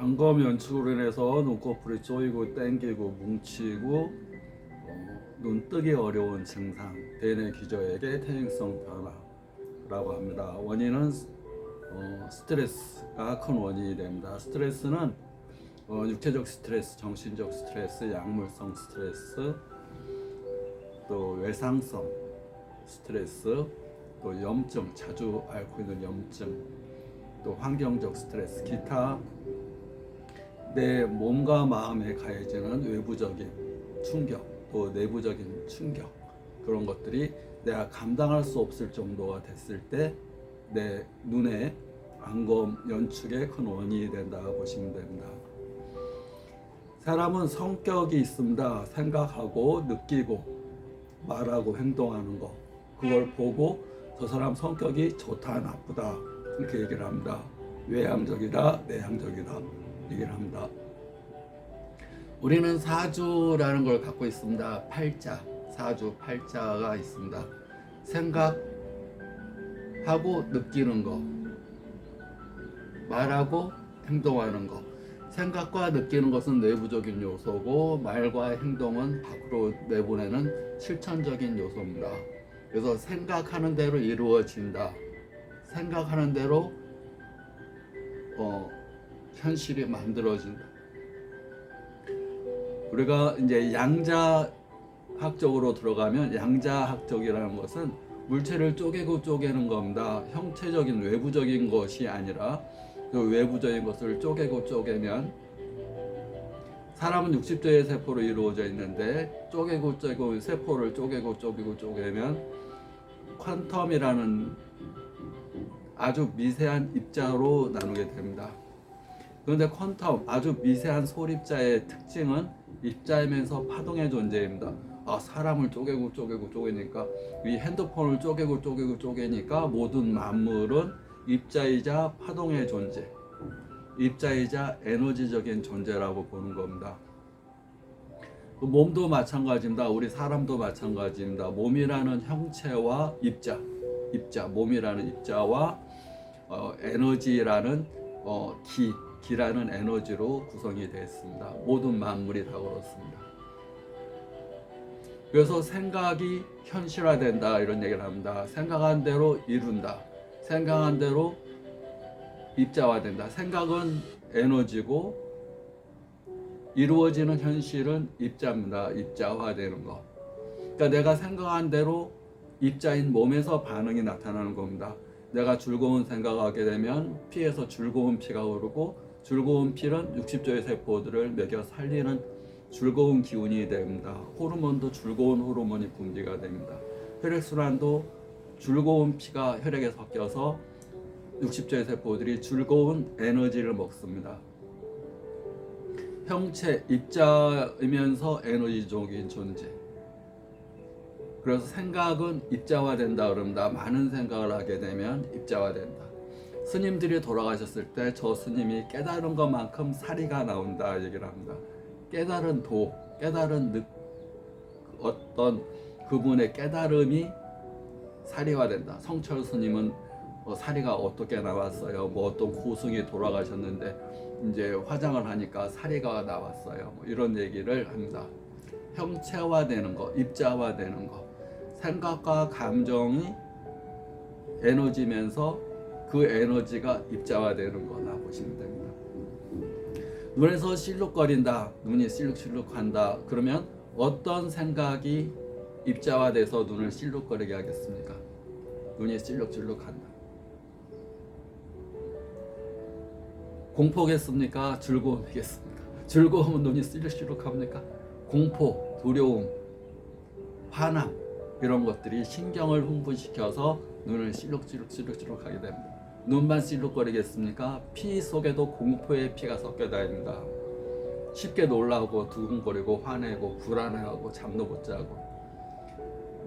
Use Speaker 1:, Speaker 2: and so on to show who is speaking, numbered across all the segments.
Speaker 1: 안검 연축으로 인해서 눈꺼풀이 쪼이고 땡기고 뭉치고 어, 눈 뜨기 어려운 증상 대뇌 기저액의 퇴행성 변화라고 합니다. 원인은 어, 스트레스가 큰 원인이 됩니다. 스트레스는 어, 육체적 스트레스, 정신적 스트레스, 약물성 스트레스, 또 외상성 스트레스, 또 염증, 자주 앓고 있는 염증, 또 환경적 스트레스, 기타 내 몸과 마음에 가해지는 외부적인 충격, 또 내부적인 충격 그런 것들이 내가 감당할 수 없을 정도가 됐을 때 내 눈에 안검 연축의 큰 원인이 된다 보시면 됩니다. 사람은 성격이 있습니다. 생각하고 느끼고 말하고 행동하는 거 그걸 보고 저 사람 성격이 좋다 나쁘다 이렇게 얘기를 합니다. 외향적이다 내향적이다 얘기를 합니다. 우리는 사주라는 걸 갖고 있습니다. 팔자 사주 팔자가 있습니다. 생각하고 느끼는 거 말하고 행동하는 거 생각과 느끼는 것은 내부적인 요소고 말과 행동은 밖으로 내보내는 실천적인 요소입니다. 그래서 생각하는 대로 이루어진다. 생각하는 대로 어, 현실이 만들어진다. 우리가 이제 양자학적으로 들어가면 양자학적이라는 것은 물체를 쪼개고 쪼개는 겁니다. 형체적인 외부적인 것이 아니라 그 외부적인 것을 쪼개고 쪼개면 사람은 60조의 세포로 이루어져 있는데 쪼개고 쪼개고 세포를 쪼개고 쪼개고 쪼개면 퀀텀이라는 아주 미세한 입자로 나누게 됩니다. 그런데 퀀텀 아주 미세한 소립자의 특징은 입자이면서 파동의 존재입니다. 아 사람을 쪼개고 쪼개고 쪼개니까 이 핸드폰을 쪼개고 쪼개고 쪼개니까 모든 만물은 입자이자 파동의 존재, 입자이자 에너지적인 존재라고 보는 겁니다. 그 몸도 마찬가지입니다. 우리 사람도 마찬가지입니다. 몸이라는 형체와 입자, 입자, 몸이라는 입자와 어, 에너지라는 어, 기, 기라는 에너지로 구성이 되어 있습니다. 모든 만물이 다 그렇습니다. 그래서 생각이 현실화된다 이런 얘기를 합니다. 생각한 대로 이룬다. 생각한 대로 입자화된다. 생각은 에너지고 이루어지는 현실은 입자입니다. 입자화되는 거. 그러니까 내가 생각한 대로 입자인 몸에서 반응이 나타나는 겁니다. 내가 즐거운 생각하게 되면 피에서 즐거운 피가 흐르고 즐거운 피는 60조의 세포들을 먹여 살리는 즐거운 기운이 됩니다. 호르몬도 즐거운 호르몬이 분비가 됩니다. 혈액순환도 즐거운 피가 혈액에 섞여서 60조의 세포들이 즐거운 에너지를 먹습니다. 형체, 입자이면서 에너지적인 존재. 그래서 생각은 입자화된다 그럽니다. 많은 생각을 하게 되면 입자화된다. 스님들이 돌아가셨을 때 저 스님이 깨달은 것만큼 사리가 나온다 얘기를 합니다. 깨달은 도, 깨달은 느, 어떤 그분의 깨달음이 사리화된다. 성철 스님은 어, 사리가 어떻게 나왔어요? 뭐 어떤 고승이 돌아가셨는데 이제 화장을 하니까 사리가 나왔어요. 뭐 이런 얘기를 합니다. 형체화되는 거, 입자화되는 거, 생각과 감정이 에너지면서 그 에너지가 입자화되는 거나 보시면 됩니다. 눈에서 실룩거린다, 눈이 실룩실룩한다. 그러면 어떤 생각이 입자화돼서 눈을 실룩거리게 하겠습니까? 눈이 실룩실룩한다. 공포겠습니까? 즐거움이겠습니까? 즐거움은 눈이 실룩실룩합니까? 공포, 두려움, 화남 이런 것들이 신경을 흥분시켜서 눈을 실룩실룩실룩실룩하게 됩니다. 눈만 실룩거리겠습니까? 피 속에도 공포의 피가 섞여 다닙니다. 쉽게 놀라고 두근거리고 화내고 불안해하고 잠도 못 자고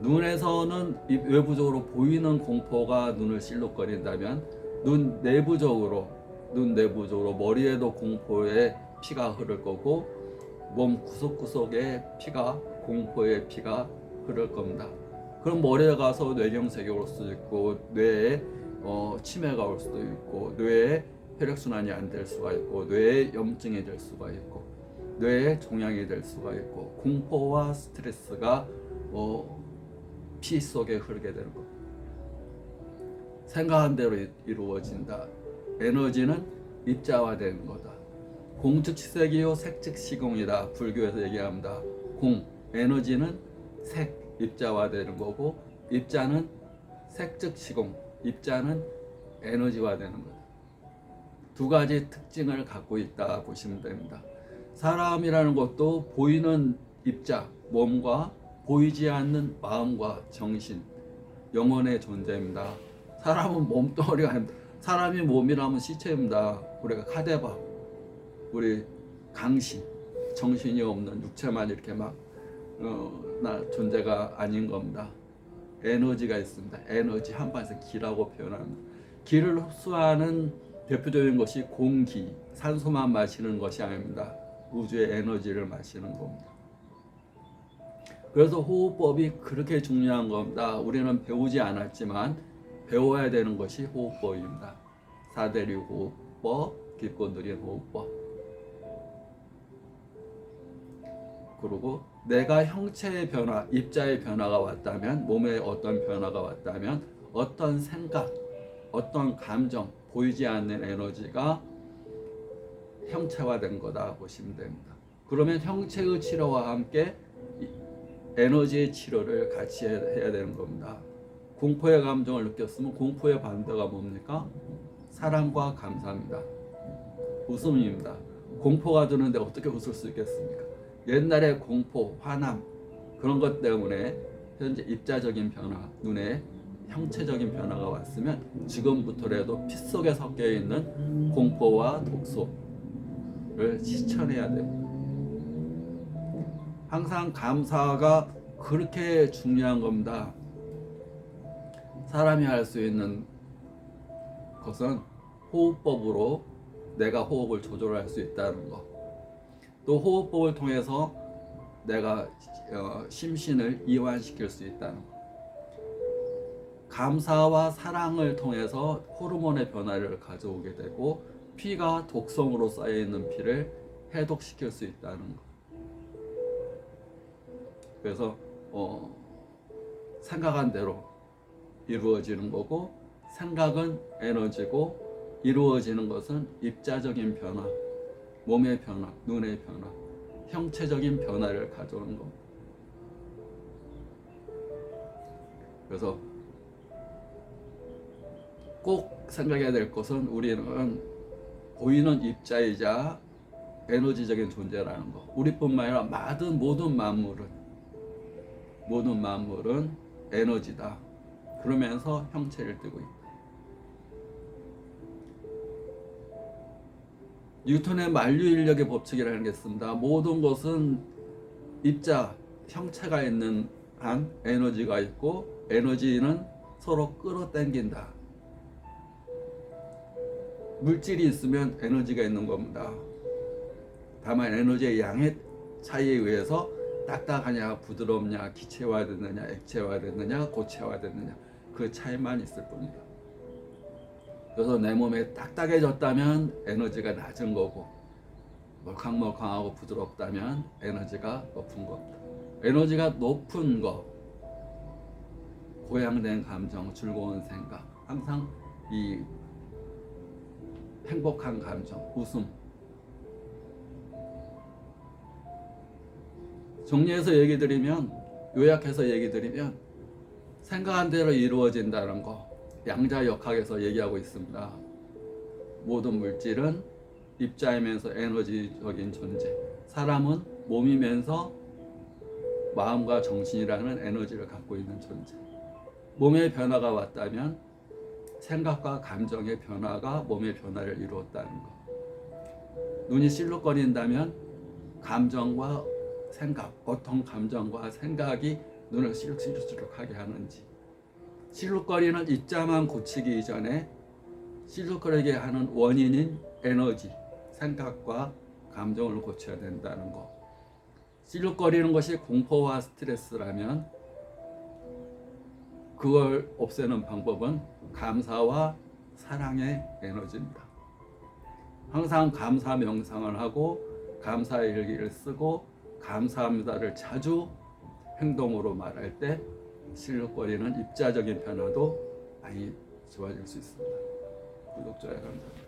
Speaker 1: 눈에서는 이 외부적으로 보이는 공포가 눈을 실룩거린다면 눈 내부적으로 눈 내부적으로 머리에도 공포의 피가 흐를 거고 몸 구석구석에 피가 공포의 피가 흐를 겁니다. 그럼 머리에 가서 뇌경색이 올 수도 있고 뇌에 어, 치매가 올 수도 있고 뇌에 혈액 순환이 안 될 수가 있고 뇌에 염증이 될 수가 있고 뇌에 종양이 될 수가 있고 공포와 스트레스가 어, 피 속에 흐르게 되는 것. 생각한 대로 이- 이루어진다. 에너지는 입자화되는 거다. 공즉시색이요 색즉시공이다. 불교에서 얘기합니다. 공 에너지는 색 입자화되는 거고 입자는 색즉시공 입자는 에너지화되는 거다. 두 가지 특징을 갖고 있다 보시면 됩니다. 사람이라는 것도 보이는 입자 몸과 보이지 않는 마음과 정신 영혼의 존재입니다. 사람은 몸뚱어리가 아닙니다. 사람이 몸이라면 시체입니다. 우리가 카데바 우리 강신 정신이 없는 육체만 이렇게 막 어, 나 존재가 아닌 겁니다. 에너지가 있습니다. 에너지 한반에서 기라고 표현합니다. 기를 흡수하는 대표적인 것이 공기, 산소만 마시는 것이 아닙니다. 우주의 에너지를 마시는 겁니다. 그래서 호흡법이 그렇게 중요한 겁니다. 우리는 배우지 않았지만 배워야 되는 것이 호흡법입니다. 사대류 호흡법, 깊고 느린 호흡법. 그리고 내가 형체의 변화, 입자의 변화가 왔다면, 몸에 어떤 변화가 왔다면, 어떤 생각, 어떤 감정, 보이지 않는 에너지가 형체화된 거다 보시면 됩니다. 그러면 형체의 치료와 함께 이 에너지의 치료를 같이 해- 해야 되는 겁니다. 공포의 감정을 느꼈으면 공포의 반대가 뭡니까? 사랑과 감사입니다. 웃음입니다. 공포가 드는데 어떻게 웃을 수 있겠습니까? 옛날에 공포, 화남 그런 것 때문에 현재 입자적인 변화, 눈에 형체적인 변화가 왔으면 지금부터라도 피 속에 섞여 있는 공포와 독소를 실천해야 됩니다. 항상 감사가 그렇게 중요한 겁니다. 사람이 할 수 있는 것은 호흡법으로 내가 호흡을 조절할 수 있다는 것. 또 호흡법을 통해서 내가 어, 심신을 이완시킬 수 있다는 것. 감사와 사랑을 통해서 호르몬의 변화를 가져오게 되고 피가 독성으로 쌓여 있는 피를 해독시킬 수 있다는 것. 그래서 어, 생각한 대로 이루어지는 거고 생각은 에너지고 이루어지는 것은 입자적인 변화, 몸의 변화, 눈의 변화, 형체적인 변화를 가져오는 겁니다. 그래서 꼭 생각해야 될 것은 우리는 보이는 입자이자 에너지적인 존재라는 거. 우리뿐만 아니라 모든 모든 만물은 모든 만물은 에너지다. 그러면서 형체를 띠고 있다. 뉴턴의 만류인력의 법칙이라는 게 있습니다. 모든 것은 입자, 형체가 있는 한 에너지가 있고 에너지는 서로 끌어당긴다. 물질이 있으면 에너지가 있는 겁니다. 다만 에너지의 양의 차이에 의해서 딱딱하냐, 부드럽냐, 기체화 됐느냐, 액체화 됐느냐, 고체화 됐느냐 그 차이만 있을 뿐이다. 그래서 내 몸에 딱딱해졌다면 에너지가 낮은 거고 멀캉멀캉하고 부드럽다면 에너지가 높은 겁니다. 에너지가 높은 거, 고양된 감정, 즐거운 생각, 항상 이 행복한 감정, 웃음. 정리해서 얘기 드리면, 요약해서 얘기 드리면, 생각한 대로 이루어진다는 거, 양자역학에서 얘기하고 있습니다. 모든 물질은 입자이면서 에너지적인 존재, 사람은 몸이면서 마음과 정신이라는 에너지를 갖고 있는 존재. 몸의 변화가 왔다면 생각과 감정의 변화가 몸의 변화를 이루었다는 것. 눈이 실룩거린다면 감정과 생각, 어떤 감정과 생각이 눈을 실룩실룩하게 하는지. 실룩거리는 입자만 고치기 이전에 실룩거리게 하는 원인인 에너지, 생각과 감정을 고쳐야 된다는 것. 실룩거리는 것이 공포와 스트레스라면 그걸 없애는 방법은 감사와 사랑의 에너지입니다. 항상 감사 명상을 하고 감사 일기를 쓰고 감사합니다를 자주 행동으로 말할 때 실룩거리는 입자적인 변화도 많이 좋아질 수 있습니다. 구독, 좋아요 감사합니다.